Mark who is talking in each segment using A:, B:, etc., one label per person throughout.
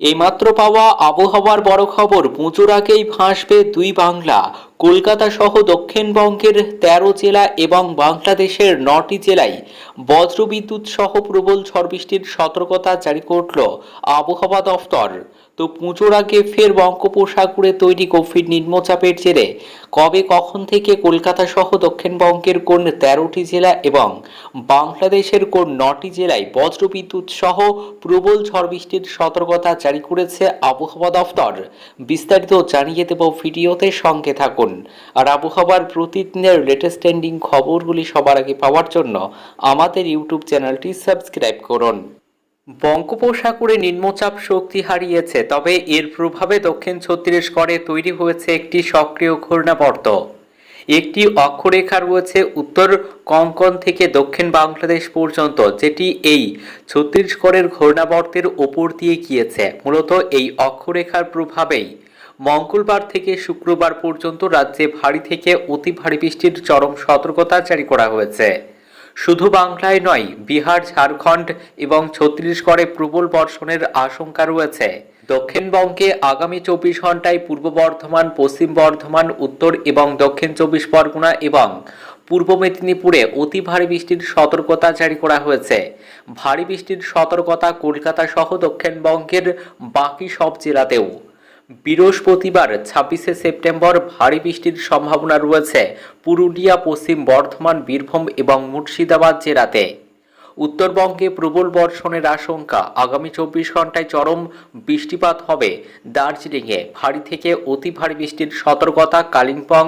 A: এইমাত্র পাওয়া আবহাওয়ার বড় খবর পুজোর আগেই ফাঁসবে দুই বাংলা। কলকাতা সহ দক্ষিণবঙ্গের তেরো জেলা এবং বাংলাদেশের নটি জেলায় বজ্রবিদ্যুৎ সহ প্রবল ঝড় বৃষ্টির সতর্কতা জারি করল আবহাওয়া দফতর তো পুজোর আগে ফের বঙ্গোপসাগরে তৈরি গভীর নিম্নচাপের জেরে কবে কখন থেকে কলকাতা সহ দক্ষিণবঙ্গের কোন তেরোটি জেলা এবং বাংলাদেশের কোন নটি জেলায় বজ্রবিদ্যুৎ সহ প্রবল ঝড় বৃষ্টির সতর্কতা জারি করেছে আবহাওয়া দফতর, বিস্তারিত জানিয়ে দেব ভিডিওতে সঙ্গে থাকুন। আর আবহাওয়ার প্রতিদিনের লেটেস্ট ট্রেন্ডিং খবরগুলি সবার আগে পাওয়ার জন্য আমাদের ইউটিউব চ্যানেলটি সাবস্ক্রাইব করুন। বঙ্গোপসাগরে নিম্নচাপ শক্তি হারিয়েছে, তবে এর প্রভাবে দক্ষিণ ছত্তিশগড়ে তৈরি হয়েছে একটি সক্রিয় ঘূর্ণাবর্ত। একটি অক্ষরেখা রয়েছে উত্তর কঙ্কন থেকে দক্ষিণ বাংলাদেশ পর্যন্ত, যেটি এই ছত্তিশগড়ের ঘূর্ণাবর্তের ওপর দিয়ে গিয়েছে। মূলত এই অক্ষরেখার প্রভাবেই মঙ্গলবার থেকে শুক্রবার পর্যন্ত রাজ্যে ভারী থেকে অতি ভারী বৃষ্টির চরম সতর্কতা জারি করা হয়েছে। শুধু বাংলায় নয়, বিহার, ঝাড়খণ্ড এবং ছত্তিশগড়ে প্রবল বর্ষণের আশঙ্কা রয়েছে। দক্ষিণবঙ্গে আগামী চব্বিশ ঘন্টায় পূর্ব বর্ধমান, পশ্চিম বর্ধমান, উত্তর এবং দক্ষিণ চব্বিশ পরগনা এবং পূর্ব মেদিনীপুরে অতি ভারী বৃষ্টির সতর্কতা জারি করা হয়েছে। ভারী বৃষ্টির সতর্কতা কলকাতা সহ দক্ষিণবঙ্গের বাকি সব জেলাতেও। বৃহস্পতিবার ছাব্বিশে সেপ্টেম্বর ভারী বৃষ্টির সম্ভাবনা রয়েছে পুরুলিয়া পশ্চিম বর্ধমান বীরভূম এবং মুর্শিদাবাদ জেলাতে। উত্তরবঙ্গে প্রবল বর্ষণের আশঙ্কা। আগামী চব্বিশ ঘন্টায় চরম বৃষ্টিপাত হবে। দার্জিলিংয়ে ভারী থেকে অতি ভারী বৃষ্টির সতর্কতা কালিম্পং,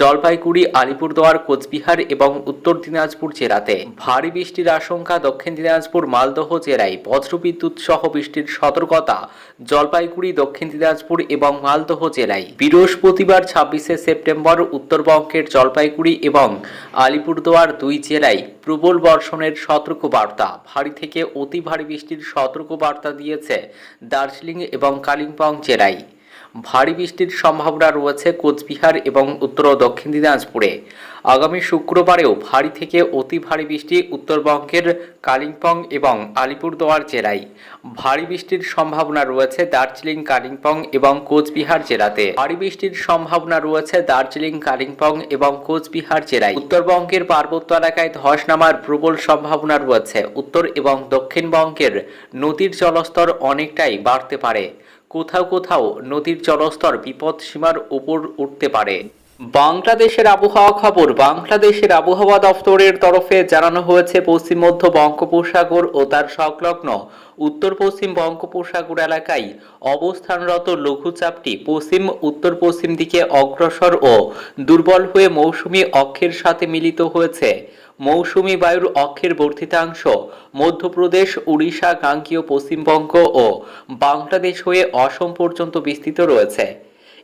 A: জলপাইগুড়ি, আলিপুরদুয়ার, কোচবিহার এবং উত্তর দিনাজপুর জেলাতে। ভারী বৃষ্টির আশঙ্কা দক্ষিণ দিনাজপুর, মালদহ জেলায় বজ্রবিদ্যুৎ সহ বৃষ্টির সতর্কতা জলপাইগুড়ি, দক্ষিণ দিনাজপুর এবং মালদহ জেলায়। বৃহস্পতিবার ছাব্বিশে সেপ্টেম্বর উত্তরবঙ্গের জলপাইগুড়ি এবং আলিপুরদুয়ার দুই জেলায় প্রবল বর্ষণের সতর্ক বার্তা ভারী থেকে অতি ভারী বৃষ্টির সতর্ক বার্তা দিয়েছে দার্জিলিং এবং কালিম্পং জেলায়। ভারী বৃষ্টির সম্ভাবনা রয়েছে কোচবিহার এবং উত্তর ও দক্ষিণ দিনাজপুরে। আগামী শুক্রবারেও ভারী থেকে অতি ভারী বৃষ্টি উত্তরবঙ্গের কালিম্পং এবং আলিপুরদুয়ার জেলায়। ভারী বৃষ্টির সম্ভাবনা রয়েছে দার্জিলিং, কালিম্পং এবং কোচবিহার জেলাতে। ভারী বৃষ্টির সম্ভাবনা রয়েছে দার্জিলিং, কালিম্পং এবং কোচবিহার জেলায়। উত্তরবঙ্গের পার্বত্য এলাকায় ধস নামার প্রবল সম্ভাবনা রয়েছে। উত্তর এবং দক্ষিণবঙ্গের নদীর জলস্তর অনেকটাই বাড়তে পারে। কোথাও কোথাও নদীর জলস্তর বিপদসীমার উপর উঠতে পারে। বাংলাদেশের আবহাওয়া খবর, বাংলাদেশের আবহাওয়া দফতরের তরফে জানানো হয়েছে পশ্চিম, মধ্য বঙ্গোপসাগর ও তার সংলগ্ন উত্তর পশ্চিম বঙ্গোপসাগর এলাকায় অবস্থানরত লঘুচাপটি পশ্চিম উত্তর পশ্চিম দিকে অগ্রসর ও দুর্বল হয়ে মৌসুমি অক্ষের সাথে মিলিত হয়েছে। মৌসুমি বায়ুর অক্ষের বর্ধিতাংশ মধ্যপ্রদেশ, উড়িষ্যা, গাঙ্গীয়, পশ্চিমবঙ্গ ও বাংলাদেশ হয়ে অসম পর্যন্ত বিস্তৃত রয়েছে।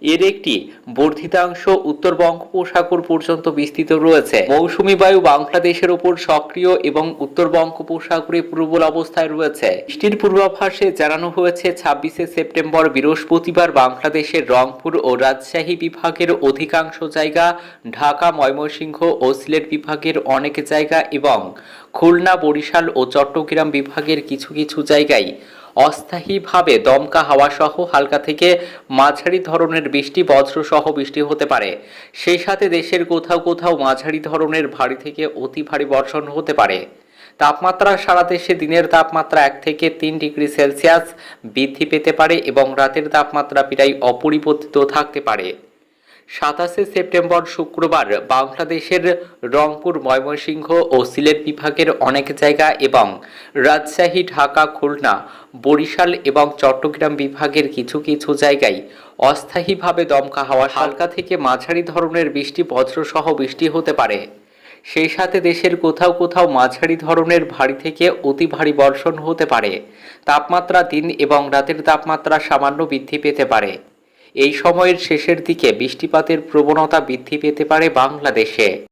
A: এর একটি বর্ধিতাংশ উত্তর বঙ্গোপসাগর পর্যন্ত বিস্তৃত রয়েছে। মৌসুমী বায়ু বাংলাদেশের ওপর সক্রিয় এবং উত্তর বঙ্গোপসাগরে প্রবল অবস্থায় রয়েছে। বৃষ্টির পূর্বাভাসে জানানো হয়েছে, ছাব্বিশে সেপ্টেম্বর বৃহস্পতিবার বাংলাদেশের রংপুর ও রাজশাহী বিভাগের অধিকাংশ জায়গা, ঢাকা, ময়মনসিংহ ও সিলেট বিভাগের অনেক জায়গা এবং খুলনা, বরিশাল ও চট্টগ্রাম বিভাগের কিছু কিছু জায়গায় অস্থায়ীভাবে দমকা হাওয়া সহ হালকা থেকে মাঝারি ধরনের বৃষ্টি, বজ্রসহ বৃষ্টি হতে পারে। সেই সাথে দেশের কোথাও কোথাও মাঝারি ধরনের ভারী থেকে অতি ভারী বর্ষণ হতে পারে। তাপমাত্রা সারা দেশে দিনের তাপমাত্রা এক থেকে তিন ডিগ্রি সেলসিয়াস বৃদ্ধি পেতে পারে এবং রাতের তাপমাত্রা প্রায় অপরিবর্তিত থাকতে পারে। সাতাশে সেপ্টেম্বর শুক্রবার বাংলাদেশের রংপুর, ময়মনসিংহ ও সিলেট বিভাগের অনেক জায়গা এবং রাজশাহী, ঢাকা, খুলনা, বরিশাল এবং চট্টগ্রাম বিভাগের কিছু কিছু জায়গায় অস্থায়ীভাবে দমকা হাওয়া হালকা থেকে মাঝারি ধরনের বৃষ্টি, বজ্রসহ বৃষ্টি হতে পারে। সেই সাথে দেশের কোথাও কোথাও মাঝারি ধরনের ভারী থেকে অতি ভারী বর্ষণ হতে পারে। তাপমাত্রা দিন এবং রাতের তাপমাত্রা সামান্য বৃদ্ধি পেতে পারে। এই সময়ের শেষের দিকে বৃষ্টিপাতের প্রবণতা বৃদ্ধি পেতে পারে বাংলাদেশে।